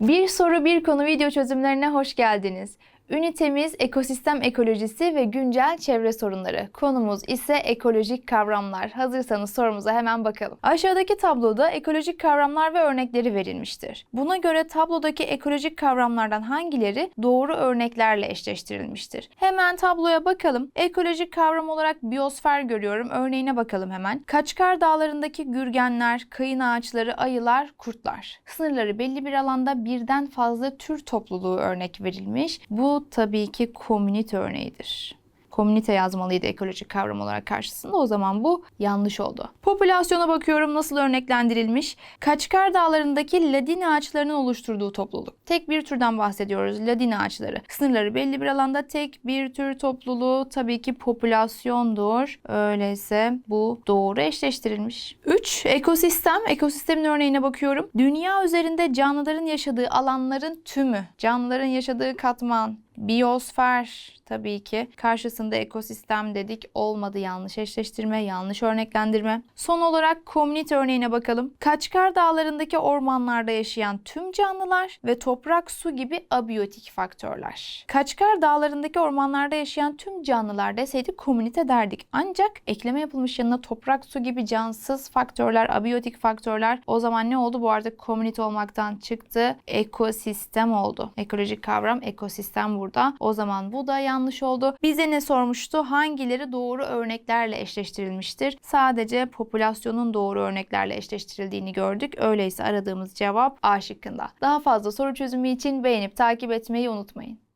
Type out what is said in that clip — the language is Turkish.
Bir soru bir konu video çözümlerine hoş geldiniz. Ünitemiz ekosistem ekolojisi ve güncel çevre sorunları. Konumuz ise ekolojik kavramlar. Hazırsanız sorumuza hemen bakalım. Aşağıdaki tabloda ekolojik kavramlar ve örnekleri verilmiştir. Buna göre tablodaki ekolojik kavramlardan hangileri doğru örneklerle eşleştirilmiştir? Hemen tabloya bakalım. Ekolojik kavram olarak biyosfer görüyorum. Örneğine bakalım hemen. Kaçkar dağlarındaki gürgenler, kayın ağaçları, ayılar, kurtlar. Sınırları belli bir alanda birden fazla tür topluluğu örnek verilmiş. Bu tabii ki komünite örneğidir. Komünite yazmalıydı ekolojik kavram olarak karşısında. O zaman bu yanlış oldu. Popülasyona bakıyorum nasıl örneklendirilmiş. Kaçkar dağlarındaki ladin ağaçlarının oluşturduğu topluluk. Tek bir türden bahsediyoruz. Ladin ağaçları. Sınırları belli bir alanda tek bir tür topluluğu tabii ki popülasyondur. Öyleyse bu doğru eşleştirilmiş. 3. Ekosistem. Ekosistemin örneğine bakıyorum. Dünya üzerinde canlıların yaşadığı alanların tümü. Canlıların yaşadığı katman. Biyosfer tabii ki. Karşısında ekosistem dedik. Olmadı yanlış eşleştirme, yanlış örneklendirme. Son olarak komünite örneğine bakalım. Kaçkar dağlarındaki ormanlarda yaşayan tüm canlılar ve toprak, su gibi abiyotik faktörler. Kaçkar dağlarındaki ormanlarda yaşayan tüm canlılar deseydik komünite derdik. Ancak ekleme yapılmış yanına toprak, su gibi cansız faktörler, abiyotik faktörler o zaman ne oldu? Bu arada komünite olmaktan çıktı. Ekosistem oldu. Ekolojik kavram ekosistem burada. O zaman bu da yanlış oldu. Bize ne sormuştu? Hangileri doğru örneklerle eşleştirilmiştir? Sadece popülasyonun doğru örneklerle eşleştirildiğini gördük. Öyleyse aradığımız cevap A şıkkında. Daha fazla soru çözümü için beğenip takip etmeyi unutmayın.